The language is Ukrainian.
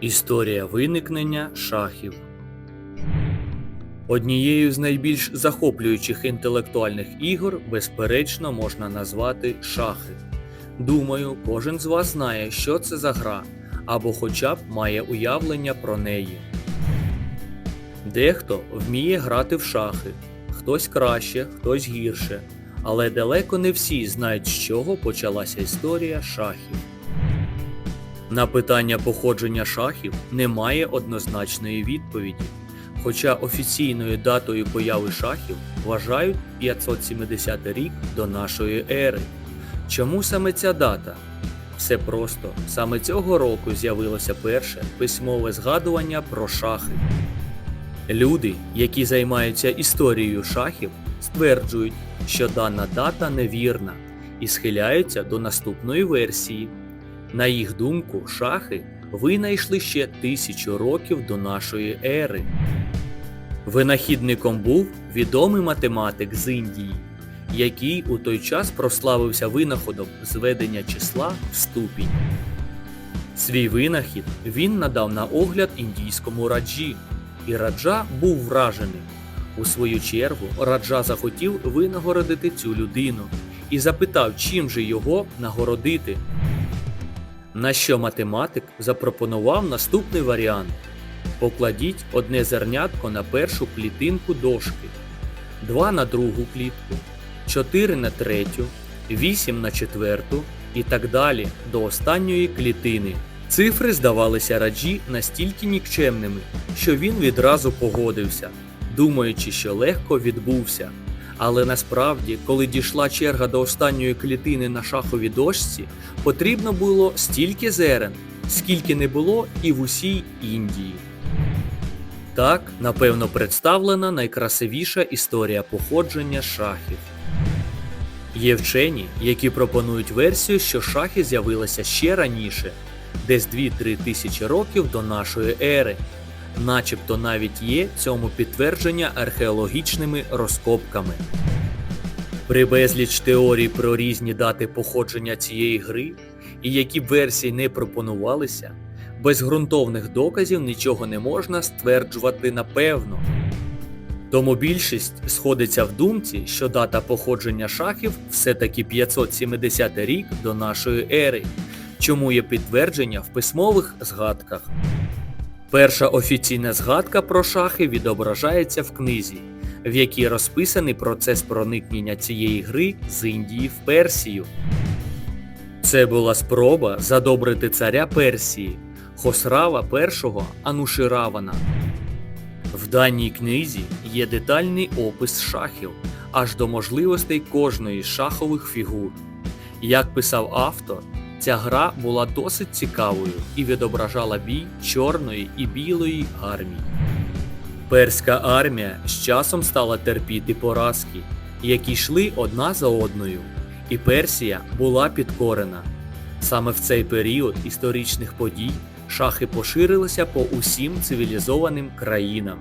Історія виникнення шахів. Однією з найбільш захоплюючих інтелектуальних ігор, безперечно, можна назвати шахи. Думаю, кожен з вас знає, що це за гра, або хоча б має уявлення про неї. Дехто вміє грати в шахи, хтось краще, хтось гірше, але далеко не всі знають, з чого почалася історія шахів. На питання походження шахів немає однозначної відповіді, хоча офіційною датою появи шахів вважають 570 рік до нашої ери. Чому саме ця дата? Все просто, саме цього року з'явилося перше письмове згадування про шахи. Люди, які займаються історією шахів, стверджують, що дана дата невірна і схиляються до наступної версії. На їх думку, шахи винайшли ще тисячу років до нашої ери. Винахідником був відомий математик з Індії, який у той час прославився винаходом зведення числа в ступінь. Свій винахід він надав на огляд індійському раджі, і раджа був вражений. У свою чергу раджа захотів винагородити цю людину і запитав, чим же його нагородити. На що математик запропонував наступний варіант: покладіть одне зернятко на першу клітинку дошки, два на другу клітку, 4 на третю, 8 на четверту. І так далі до останньої клітини. Цифри здавалися раджі настільки нікчемними, що він відразу погодився, думаючи, що легко відбувся. Але насправді, коли дійшла черга до останньої клітини на шаховій дошці, потрібно було стільки зерен, скільки не було і в усій Індії. Так, напевно, представлена найкрасивіша історія походження шахів. Є вчені, які пропонують версію, що шахи з'явилися ще раніше, десь 2-3 тисячі років до нашої ери, начебто навіть є цьому підтвердження археологічними розкопками. При безліч теорій про різні дати походження цієї гри, і які версії не пропонувалися, без ґрунтовних доказів нічого не можна стверджувати напевно. Тому більшість сходиться в думці, що дата походження шахів все-таки 570 рік до нашої ери, чому є підтвердження в письмових згадках. Перша офіційна згадка про шахи відображається в книзі, в якій розписаний процес проникнення цієї гри з Індії в Персію. Це була спроба задобрити царя Персії Хосрава І Ануширавана. В даній книзі є детальний опис шахів аж до можливостей кожної з шахових фігур. Як писав автор, ця гра була досить цікавою і відображала бій чорної і білої армій. Перська армія з часом стала терпіти поразки, які йшли одна за одною, і Персія була підкорена. Саме в цей період історичних подій шахи поширилися по усім цивілізованим країнам.